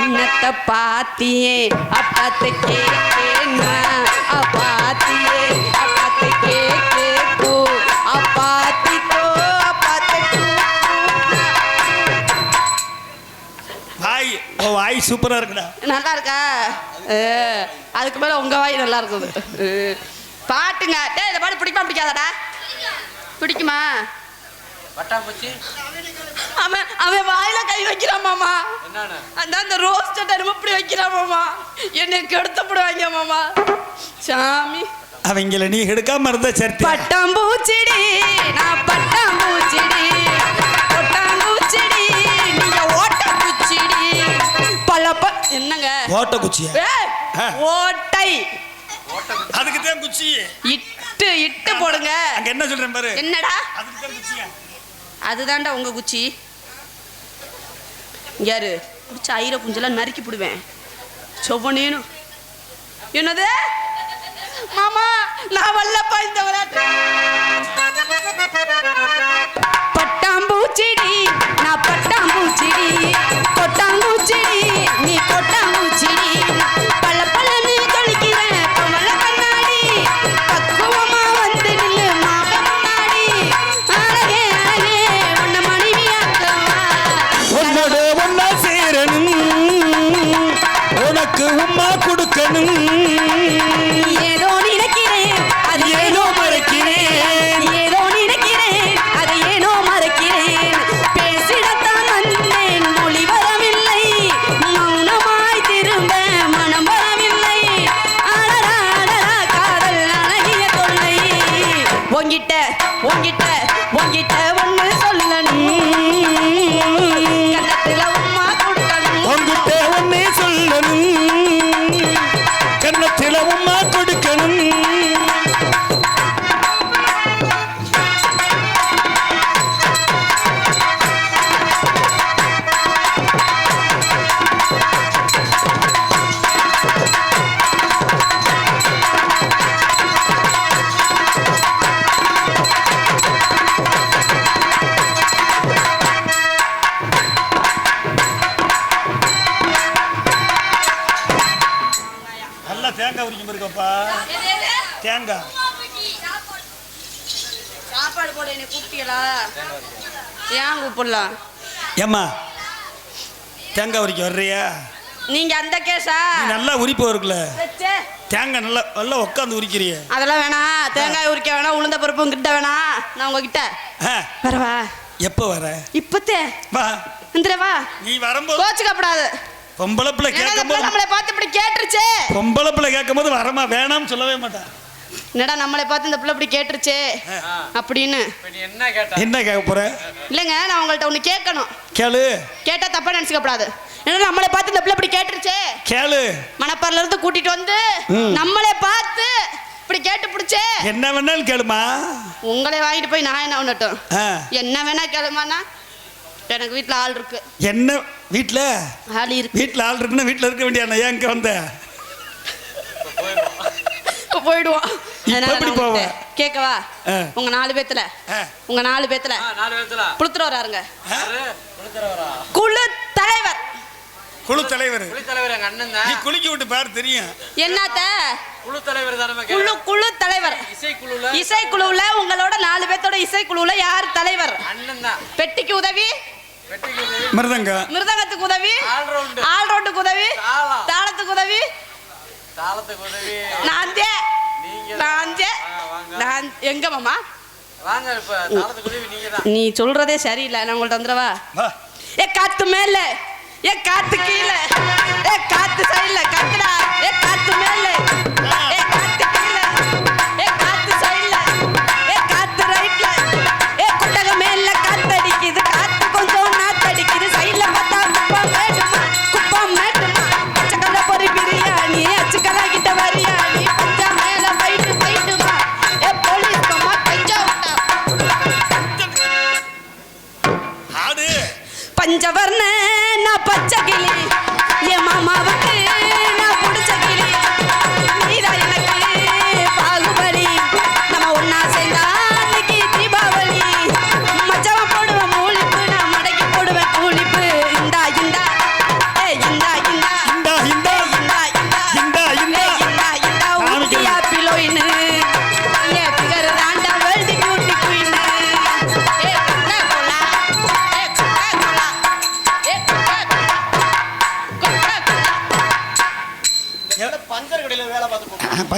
அன்னத்தை பாத்தியே அப்பத்தை கேக்கேன்னா அப்பாத்தியே அப்பத்தை கேக்கேக்கோ. அப்பாத்திக்கோ அப்பத்தை வாய் ஓ வாய் சூப்பரா இருக்குடா. நல்லா இருக்கா அதுக்கு மேல உங்க வாய் நல்லா இருக்குது பாட்டுங்க. டேய் இந்த பாட்டு பிடிக்குமா பிடிக்காதடா? பிடிக்குமா? பட்டாம்பூச்சி அவன் அவன் வாயில கை வைக்கிறான் மாமா. என்னன்னு? அந்த அந்த ரோஸ்ட் என்னமோ இப்படி வைக்கிறான் மாமா. என்னை கெடுத்துப்படுவாங்க மாமா. சாமி. அவங்கள நீ எடுக்காம இருந்த சரி பட்டாம்பூச்சிடி நான் பட்டாம்பூச்சிடி. என்னங்க? ஓட்ட ஆ. ஓட்டை. அதுக்கு தான் குச்சி. இட்டு இட்டு போடுங்க. அங்க என்ன சொல்றேன் பாரு. என்னடா? அதுக்கு தான் குச்சியா. அதுதான்டா உங்க குச்சி. யாரு? குடிச்ச ஐர குஞ்செல்லாம் நறுக்கி போடுவேன். சொவனேனு என்னது? மாமா நான் வல்லப்பா இந்த விளையாட்டு get down. இருக்கப்பா தேங்காய். சாப்பாடு போட என்னை கூப்பிட்டீங்களா ஏன் கூப்பிடலாம்? ஏம்மா தேங்காய் உரிக்க வர்றியா? நீங்க அந்த கேஸா? நல்லா உரிப்பு இருக்குல்ல தேங்காய் நல்லா நல்லா உட்காந்து உரிக்கிறிய. அதெல்லாம் வேணாம் தேங்காய் உரிக்க வேணாம் உளுந்த பருப்பும் கிட்ட வேணாம் நான் உங்ககிட்ட. வரவா எப்போ வர? இப்பத்தே. வா. வந்துடவா நீ வரும்போது கோச்சுக்கப்படாது. பொம்பளை பிள்ளை ஏன்னா இந்த கேட்கும் பிள்ளை போது நம்மளை பார்த்து இப்படி கேட்டுருச்சே? பொம்பளை பிள்ளை கேட்கும் போது வரமா வேணாம்னு சொல்லவே மாட்டான் என்னடா நம்மளை பார்த்து இந்த பிள்ளை இப்படி கேட்டுருச்சே? அப்படின்னு. என்ன கேட்ட? என்ன கேட்க போற? இல்லைங்க நான் உங்கள்ட்ட ஒன்று கேட்கணும். கேளு. கேட்டா தப்பா நினச்சிக்கப்படாது. ஏன்னா நம்மளை பார்த்து இந்த பிள்ளை இப்படி கேட்டுருச்சே? கேளு. மணப்பாறையில இருந்து கூட்டிட்டு வந்து. நம்மளை பார்த்து இப்படி கேட்டு பிடிச்சே? என்ன வேணாலும் கேளுமா. உங்களை வாங்கிட்டு போய் நான் என்ன பண்ணட்டும்? என்ன வேணா கேளுமாண்ணா. எனக்கு வீட்டில் ஆள் இருக்கு. என்ன வீட்டில் ஆள் இருக்கு. வீட்டில் ஆள் இருக்குன்னா வீட்டில் இருக்க வேண்டிய ஏன் இங்கே வந்த? இப்போ போயிடுவோம் எப்படி போவ? கேட்கவா. உங்க நாலு பேத்துல. உங்க நாலு பேத்துல. புளுத்துற வராருங்க குழு தலைவர். குழு தலைவர். குழு தலைவர் எங்க அண்ணன் நீ தான் குளிக்க விட்டு பாரு தெரியும். என்னத்த? குழு தலைவர் தானே குழு குழு தலைவர். உங்களோட நாலு பேர்த்தோட இசைக்குழுவுல யார் தலைவர்? அண்ணன் தான். பெட்டிக்கு உதவி. மிருதங்கம் மிருதங்கத்துக்கு உதவி. ஆல் ரவுண்டு ஆல் ரவுண்டுக்கு உதவி. தாளத்துக்கு உதவி. தாளத்துக்கு உதவி. நான் நான். நான் எங்க மாமா? வாங்க இப்ப தாளத்துக்கு உதவி நீங்க தான். நீ சொல்றதே சரியில்லை. நான் உங்கள்ட்ட வந்துடவா? ஏ காத்து மேல. ஏ காத்து கீழே. ஏ காத்து சைடுல. காத்து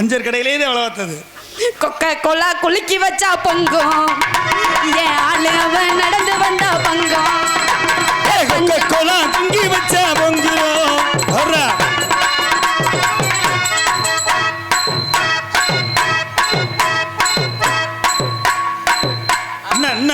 பஞ்சர் கடையிலே வேலை பார்த்தது கொக்க கொலா குலுக்கி வச்சா பொங்கும். ஆளு அவன் நடந்து வந்தா பங்கம். கொக்க கோலா தங்கி வச்சா பொங்குறோம் வர்றா. என்ன என்ன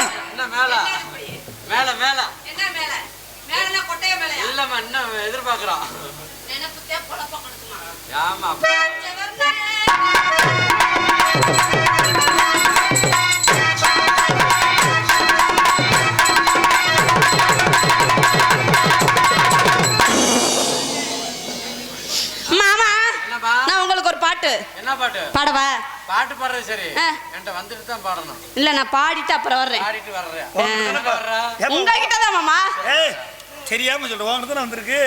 பாட்டு. என்ன பாட்டு? பாடவா? பாட்டு பாடுறது சரி. என்கிட்ட வந்துட்டு தான் பாடணும். இல்ல நான் பாடிட்டு அப்புறம் வர்றேன். பாடிட்டு வர்றேன். உங்ககிட்ட தான் மாமா? ஏய் தெரியாம சொல்லுவோம் உனக்கு தானே வந்திருக்கு?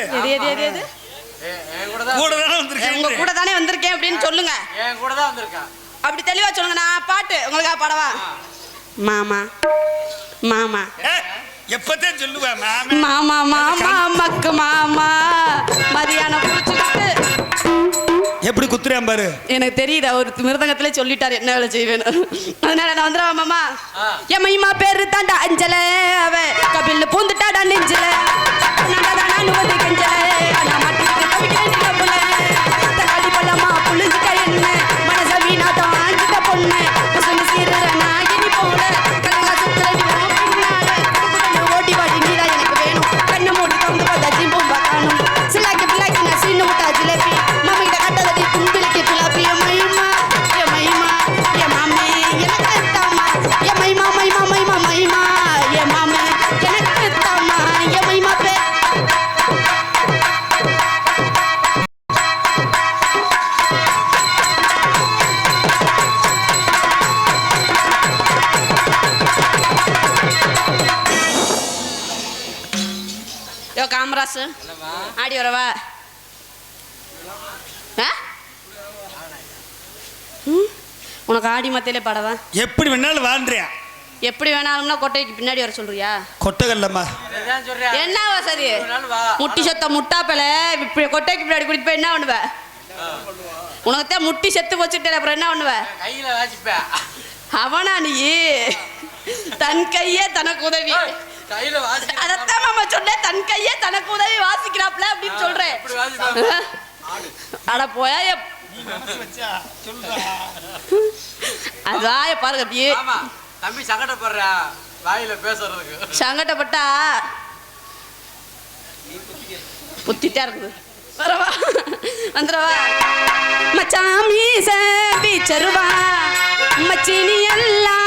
கூட தான் தானே உங்க கூட தானே வந்திருக்கேன் அப்படின்னு சொல்லுங்க. என் கூட தான் வந்திருக்கேன்? அப்படி தெளிவா சொல்லுங்க நான் பாட்டு உங்களுக்காக பாடவா? மாமா மாமா. ஏய், எப்பத்தான் சொல்லுவேன் மாமே? மாமா மக்கு மாமா. மதியானம் குளிச்சுட்டு எப்படி குத்துறேன் பாரு. எனக்கு தெரியுது அவர் மிருதங்கத்திலே சொல்லிட்டாரு என்ன வேலை செய்வேன்னு. அதனால நான் வந்துடுவா மாமா. என் மைமா பேரு தாண்டா அஞ்சல அவ. கபில் பூந்துட்டாடா நெஞ்சில. நானு வந்து கெஞ்சல. யோ காமராசு? என்னம்மா? ஆடி? ம்? உனக்கு ஆடி மத்தையிலே பாடவா? எப்படி வேணாலும் வாழ்றியா எப்படி வேணாலும்னா கொட்டைக்கு பின்னாடி வர சொல்றியா? கொட்டகல்லம்மா. என்ன வசதி? முட்டி சொத்த முட்டாப்பல இப்படி கொட்டைக்கு பின்னாடி கூட்டிட்டு போய் என்ன பண்ணுவ? உனக்கு தான் முட்டி செத்து போச்சுட்டே அப்புறம் என்ன பண்ணுவ? கையில அவனா நீ? தன் கையே தனக்கு உதவி. அதத்தான் மாமா சொன்னேன். தன் கையே தனக்கு உதவி வாசிக்கிறாப்ல அப்படின்னு சொல்றேன். அட போயா எப்- அது வாய பாருங்க அப்படியே ஆமா தம்பி சங்கடப்படுற. வாயில பேசுறதுக்கு. சங்கடப்பட்டா புத்திட்டா இருக்குது. வரவா வந்துடவா. மச்சாமி பீச்சருவா மச்சினி எல்லாம்